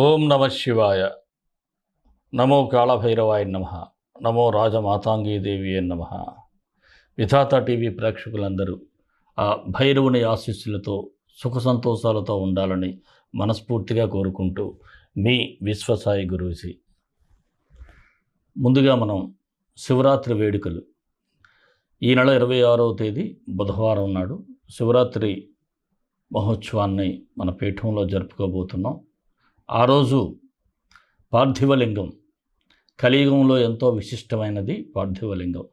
ఓం నమ శివాయ. నమో కాళభైరవాయ నమ. నమో రాజమాతాంగీదేవి నమ. విధాత టీవీ ప్రేక్షకులందరూ ఆ భైరవుని ఆశీస్సులతో సుఖ సంతోషాలతో ఉండాలని మనస్ఫూర్తిగా కోరుకుంటూ మీ విశ్వసాయి గురూజీ. ముందుగా మనం శివరాత్రి వేడుకలు. ఈ నెల ఇరవై ఆరవ తేదీ బుధవారం నాడు శివరాత్రి మహోత్సవాన్ని మన పీఠంలో జరుపుకోబోతున్నాం. ఆ రోజు పార్థివలింగం కలియుగంలో ఎంతో విశిష్టమైనది పార్థివలింగం.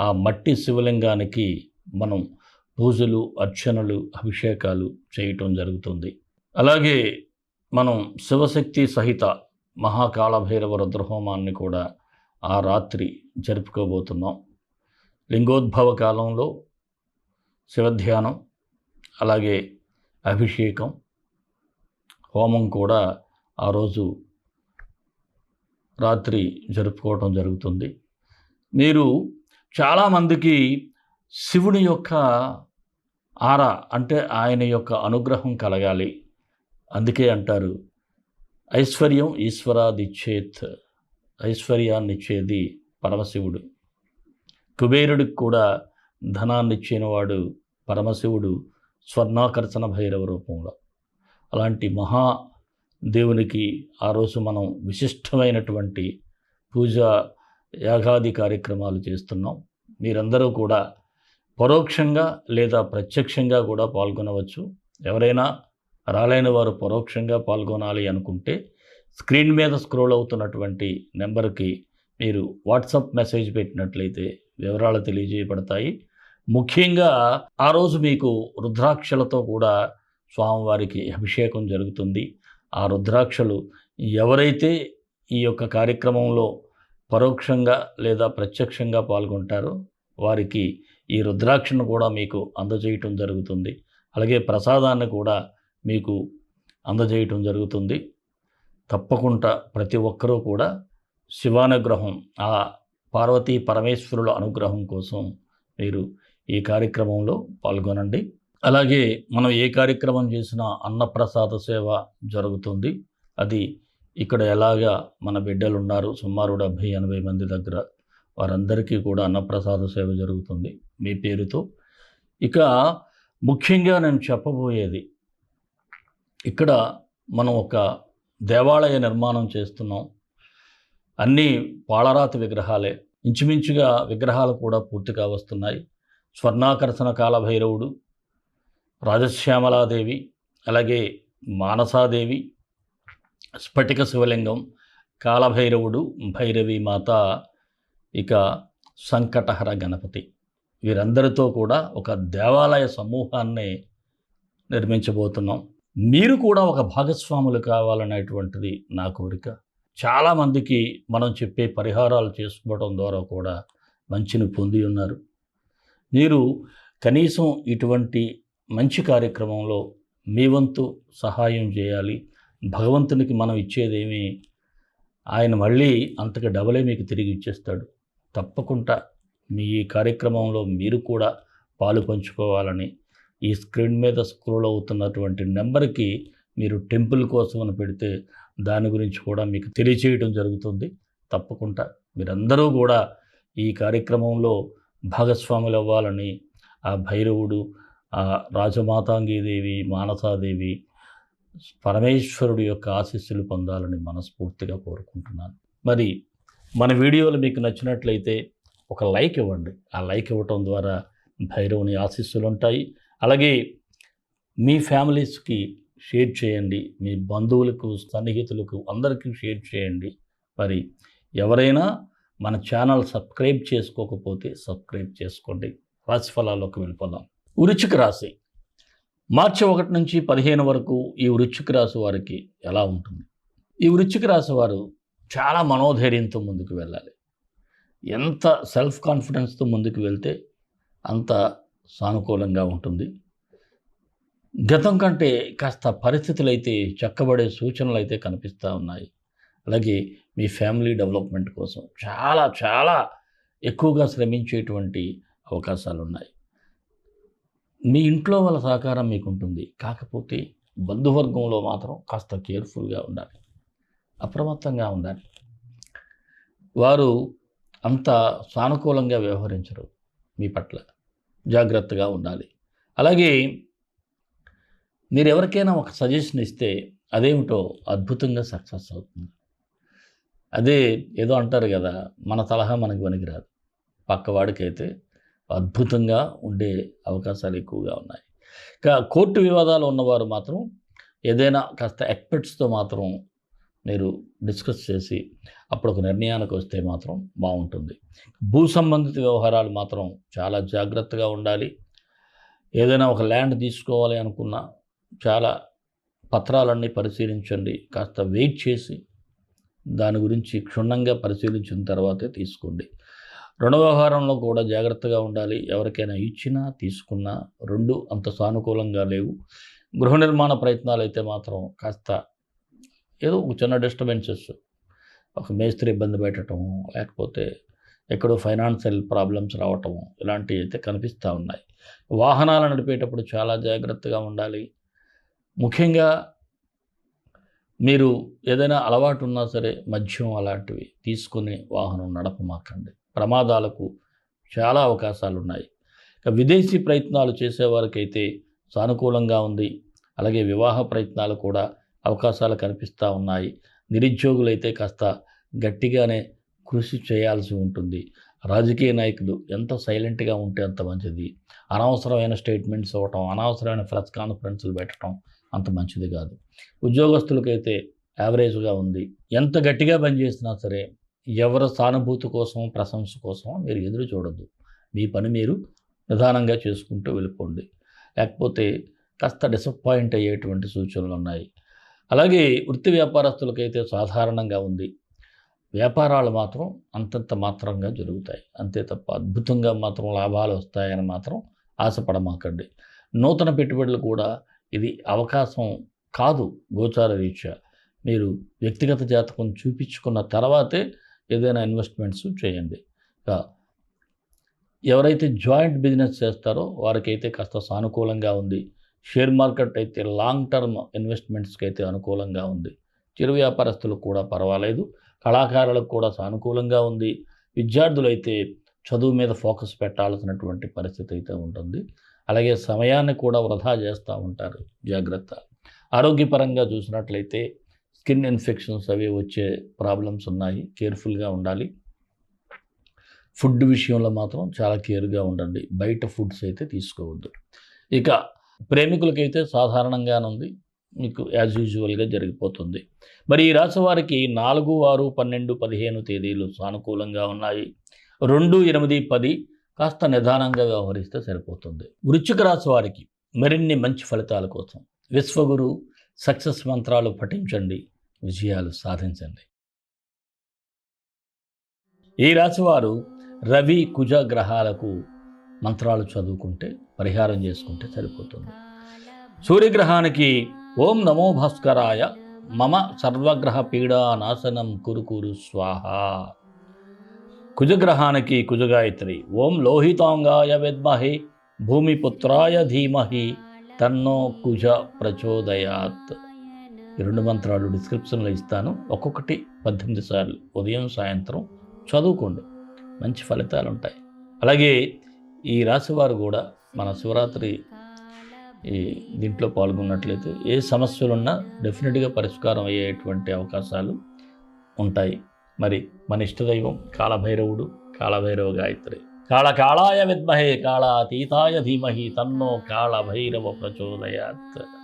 ఆ మట్టి శివలింగానికి మనం పూజలు అర్చనలు అభిషేకాలు చేయటం జరుగుతుంది. అలాగే మనం శివశక్తి సహిత మహాకాళభైరవ రుద్రహోమాన్ని కూడా ఆ రాత్రి జరుపుకోబోతున్నాం. లింగోద్భవ కాలంలో శివధ్యానం అలాగే అభిషేకం హోమం కూడా ఆ రోజు రాత్రి జరుపుకోవటం జరుగుతుంది. మీరు చాలామందికి శివుని యొక్క ఆర అంటే ఆయన యొక్క అనుగ్రహం కలగాలి. అందుకే అంటారు ఐశ్వర్యం ఈశ్వరాదిచ్చేత్ ఐశ్వర్యాన్నిచ్చేది పరమశివుడు. కుబేరుడికి కూడా ధనాన్నిచ్చినవాడు పరమశివుడు స్వర్ణాకర్షణ భైరవ రూపంలో. అలాంటి మహా దేవునికి ఆ రోజు మనం విశిష్టమైనటువంటి పూజ యాగాది కార్యక్రమాలు చేస్తున్నాం. మీరందరూ కూడా పరోక్షంగా లేదా ప్రత్యక్షంగా కూడా పాల్గొనవచ్చు. ఎవరైనా రాలేని వారు పరోక్షంగా పాల్గొనాలి అనుకుంటే స్క్రీన్ మీద స్క్రోల్ అవుతున్నటువంటి నెంబర్కి మీరు వాట్సాప్ మెసేజ్ పెట్టినట్లయితే వివరాలు తెలియజేయబడతాయి. ముఖ్యంగా ఆ రోజు మీకు రుద్రాక్షలతో కూడా స్వామివారికి అభిషేకం జరుగుతుంది. ఆ రుద్రాక్షలు ఎవరైతే ఈ యొక్క కార్యక్రమంలో పరోక్షంగా లేదా ప్రత్యక్షంగా పాల్గొంటారో వారికి ఈ రుద్రాక్షను కూడా మీకు అందజేయటం జరుగుతుంది. అలాగే ప్రసాదాన్ని కూడా మీకు అందజేయటం జరుగుతుంది. తప్పకుండా ప్రతి ఒక్కరూ కూడా శివానుగ్రహం ఆ పార్వతీ పరమేశ్వరుల అనుగ్రహం కోసం మీరు ఈ కార్యక్రమంలో పాల్గొనండి. అలాగే మనం ఏ కార్యక్రమం చేసినా అన్నప్రసాద సేవ జరుగుతుంది. అది ఇక్కడ ఎలాగా మన బిడ్డలు ఉన్నారు సుమారు డెబ్భై ఎనభై మంది దగ్గర వారందరికీ కూడా అన్నప్రసాద సేవ జరుగుతుంది. మీ పేరుతో. ఇక ముఖ్యంగా నేను చెప్పబోయేది ఇక్కడ మనం ఒక దేవాలయ నిర్మాణం చేస్తున్నాం. అన్నీ పాళరాతి విగ్రహాలే. ఇంచుమించుగా విగ్రహాలు కూడా పూర్తిగా వస్తున్నాయి. స్వర్ణాకర్షణ కాలభైరవుడు రాజశ్యామలాదేవి అలాగే మానసాదేవి స్ఫటిక శివలింగం కాలభైరవుడు భైరవి మాత ఇక సంకటహర గణపతి. వీరందరితో కూడా ఒక దేవాలయ సమూహాన్ని నిర్మించబోతున్నాం. మీరు కూడా ఒక భాగస్వాములు కావాలనేటువంటిది నా కోరిక. చాలామందికి మనం చెప్పే పరిహారాలు చేసుకోవడం ద్వారా కూడా మంచిని పొంది ఉన్నారు. మీరు కనీసం ఇటువంటి మంచి కార్యక్రమంలో మీ వంతు సహాయం చేయాలి. భగవంతునికి మనం ఇచ్చేదేమి ఆయన మళ్ళీ అంతకు డబలే మీకు తిరిగి ఇచ్చేస్తాడు. తప్పకుండా మీ ఈ కార్యక్రమంలో మీరు కూడా పాలు పంచుకోవాలని ఈ స్క్రీన్ మీద స్క్రోల్ అవుతున్నటువంటి నెంబర్కి మీరు టెంపుల్ కోసం అని పెడితే దాని గురించి కూడా మీకు తెలియచేయడం జరుగుతుంది. తప్పకుండా మీరందరూ కూడా ఈ కార్యక్రమంలో భాగస్వాములు అవ్వాలని ఆ భైరవుడు రాజమాతాంగీదేవి మానసాదేవి పరమేశ్వరుడు యొక్క ఆశీస్సులు పొందాలని మనస్ఫూర్తిగా కోరుకుంటున్నాను. మరి మన వీడియోలు మీకు నచ్చినట్లయితే ఒక లైక్ ఇవ్వండి. ఆ లైక్ ఇవ్వటం ద్వారా భైరవుని ఆశీస్సులు ఉంటాయి. అలాగే మీ ఫ్యామిలీస్కి షేర్ చేయండి. మీ బంధువులకు సన్నిహితులకు అందరికీ షేర్ చేయండి. మరి ఎవరైనా మన ఛానల్ సబ్స్క్రైబ్ చేసుకోకపోతే సబ్స్క్రైబ్ చేసుకోండి. రాశిఫలాల్లోకి వెళ్ళిపోదాం. వృచ్చిక రాశి. మార్చి ఒకటి నుంచి పదిహేను వరకు ఈ వృచ్చిక రాశి వారికి ఎలా ఉంటుంది? ఈ వృచ్చిక రాశి వారు చాలా మనోధైర్యంతో ముందుకు వెళ్ళాలి. ఎంత సెల్ఫ్ కాన్ఫిడెన్స్తో ముందుకు వెళ్తే అంత సానుకూలంగా ఉంటుంది. గతం కంటే కాస్త పరిస్థితులు అయితే చక్కబడే సూచనలు అయితే కనిపిస్తూ ఉన్నాయి. అలాగే మీ ఫ్యామిలీ డెవలప్మెంట్ కోసం చాలా చాలా ఎక్కువగా శ్రమించేటువంటి అవకాశాలు ఉన్నాయి మీ ఇంట్లో వాళ్ళ సహకారం మీకు ఉంటుంది కాకపోతే బంధువర్గంలో మాత్రం కాస్త కేర్ఫుల్గా ఉండాలి. అప్రమత్తంగా ఉండాలి. వారు అంత సానుకూలంగా వ్యవహరించరు మీ పట్ల. జాగ్రత్తగా ఉండాలి. అలాగే మీరు ఎవరికైనా ఒక సజెషన్ ఇస్తే అదేమిటో అద్భుతంగా సక్సెస్ అవుతుంది. అదే ఏదో అంటారు కదా మన సలహా మనకు పనికిరాదు. పక్కవాడికైతే అద్భుతంగా ఉండే అవకాశాలు ఎక్కువగా ఉన్నాయి. ఇక కోర్టు వివాదాలు ఉన్నవారు మాత్రం ఏదైనా కాస్త ఎక్స్పర్ట్స్తో మాత్రం మీరు డిస్కస్ చేసి అప్పుడు ఒక నిర్ణయానికి వస్తే మాత్రం బాగుంటుంది. భూ సంబంధిత వ్యవహారాలు మాత్రం చాలా జాగ్రత్తగా ఉండాలి. ఏదైనా ఒక ల్యాండ్ తీసుకోవాలి అనుకున్నా చాలా పత్రాలన్నీ పరిశీలించండి. కాస్త వెయిట్ చేసి దాని గురించి క్షుణ్ణంగా పరిశీలించిన తర్వాతే తీసుకోండి. రుణ వ్యవహారంలో కూడా జాగ్రత్తగా ఉండాలి. ఎవరికైనా ఇచ్చినా తీసుకున్నా రెండు అంత సానుకూలంగా లేవు. గృహ నిర్మాణ ప్రయత్నాలు అయితే మాత్రం కాస్త ఏదో ఒక చిన్న డిస్టర్బెన్సెస్. ఒక మేస్త్రి ఇబ్బంది పెట్టడం లేకపోతే ఎక్కడో ఫైనాన్షియల్ ప్రాబ్లమ్స్ రావటం ఇలాంటివి అయితే కనిపిస్తూ ఉన్నాయి. వాహనాలు నడిపేటప్పుడు చాలా జాగ్రత్తగా ఉండాలి. ముఖ్యంగా మీరు ఏదైనా అలవాటు ఉన్నా సరే మద్యం అలాంటివి తీసుకుని వాహనం నడపమాకండి. ప్రమాదాలకు చాలా అవకాశాలు ఉన్నాయి ఇక విదేశీ ప్రయత్నాలు చేసేవారికైతే సానుకూలంగా ఉంది. అలాగే వివాహ ప్రయత్నాలు కూడా అవకాశాలు కనిపిస్తూ ఉన్నాయి. నిరుద్యోగులైతే కాస్త గట్టిగానే కృషి చేయాల్సి ఉంటుంది. రాజకీయ నాయకులు ఎంత సైలెంట్గా ఉంటే అంత మంచిది. అనవసరమైన స్టేట్మెంట్స్ ఇవ్వటం అనవసరమైన ప్రెస్ కాన్ఫరెన్స్లు పెట్టడం అంత మంచిది కాదు. ఉద్యోగస్తులకైతే యావరేజ్గా ఉంది. ఎంత గట్టిగా పనిచేసినా సరే ఎవరి సానుభూతి కోసం ప్రశంస కోసం మీరు ఎదురు చూడొద్దు. మీ పని మీరు నిదానంగా చేసుకుంటూ వెళ్ళిపోండి. లేకపోతే కాస్త డిసప్పాయింట్ అయ్యేటువంటి సూచనలు ఉన్నాయి. అలాగే వృత్తి వ్యాపారస్తులకైతే సాధారణంగా ఉంది. వ్యాపారాలు మాత్రం అంతంత మాత్రంగా జరుగుతాయి. అంతే తప్ప అద్భుతంగా మాత్రం లాభాలు వస్తాయని మాత్రం ఆశపడమాకండి. నూతన పెట్టుబడులు కూడా ఇది అవకాశం కాదు గోచార రీత్యా. మీరు వ్యక్తిగత జాతకం చూపించుకున్న తర్వాతే ఏదైనా ఇన్వెస్ట్మెంట్స్ చేయండి. ఎవరైతే జాయింట్ బిజినెస్ చేస్తారో వారికైతే కాస్త సానుకూలంగా ఉంది. షేర్ మార్కెట్ అయితే లాంగ్ టర్మ్ ఇన్వెస్ట్మెంట్స్కి అయితే అనుకూలంగా ఉంది. చిరు వ్యాపారస్తులకు కూడా పర్వాలేదు. కళాకారులకు కూడా సానుకూలంగా ఉంది. విద్యార్థులైతే చదువు మీద ఫోకస్ పెట్టాల్సినటువంటి పరిస్థితి అయితే ఉంటుంది. అలాగే సమయాన్ని కూడా వృధా చేస్తూ ఉంటారు. జాగ్రత్త. ఆరోగ్యపరంగా చూసినట్లయితే స్కిన్ ఇన్ఫెక్షన్స్ అవి వచ్చే ప్రాబ్లమ్స్ ఉన్నాయి. కేర్ఫుల్గా ఉండాలి. ఫుడ్ విషయంలో మాత్రం చాలా కేర్గా ఉండండి. బయట ఫుడ్స్ అయితే తీసుకోవద్దు. ఇక ప్రేమికులకైతే సాధారణంగానుంది. మీకు యాజ్ యూజువల్గా జరిగిపోతుంది. మరి ఈ రాశి వారికి నాలుగు ఆరు పన్నెండు పదిహేను తేదీలు సానుకూలంగా ఉన్నాయి. రెండు ఎనిమిది పది కాస్త నిదానంగా వ్యవహరిస్తే సరిపోతుంది. వృశ్చిక రాశి వారికి మరిన్ని మంచి ఫలితాల కోసం విశ్వగురు సక్సెస్ మంత్రాలు పఠించండి. విజయాలు సాధించండి. ఈ రాశివారు రవి కుజ గ్రహాలకు మంత్రాలు చదువుకుంటే పరిహారం చేసుకుంటే సరిపోతుంది. సూర్యగ్రహానికి ఓం నమో భాస్కరాయ మమ సర్వగ్రహ పీడా నాశనం కురుకురు స్వాహ. కుజగ్రహానికి కుజగాయత్రి ఓం లోహితాంగాయ విద్మహి భూమిపుత్రాయ ధీమహి తన్నో కుజ ప్రచోదయాత్. ఈ రెండు మంత్రాలు డిస్క్రిప్షన్లో ఇస్తాను. ఒక్కొక్కటి పద్దెనిమిది సార్లు. ఉదయం సాయంత్రం చదువుకోండి. మంచి ఫలితాలు ఉంటాయి. అలాగే ఈ రాశివారు కూడా మన శివరాత్రి ఈ దీంట్లో పాల్గొన్నట్లయితే ఏ సమస్యలున్నా డెఫినెట్గా పరిష్కారం అయ్యేటువంటి అవకాశాలు ఉంటాయి. మరి మన ఇష్టదైవం కాళభైరవుడు కాళభైరవ గాయత్రి. కాళ కాళాయ విద్మహే కాళాతీతాయ ధీమహి తన్నో కాళభైరవ ప్రచోదయాత్.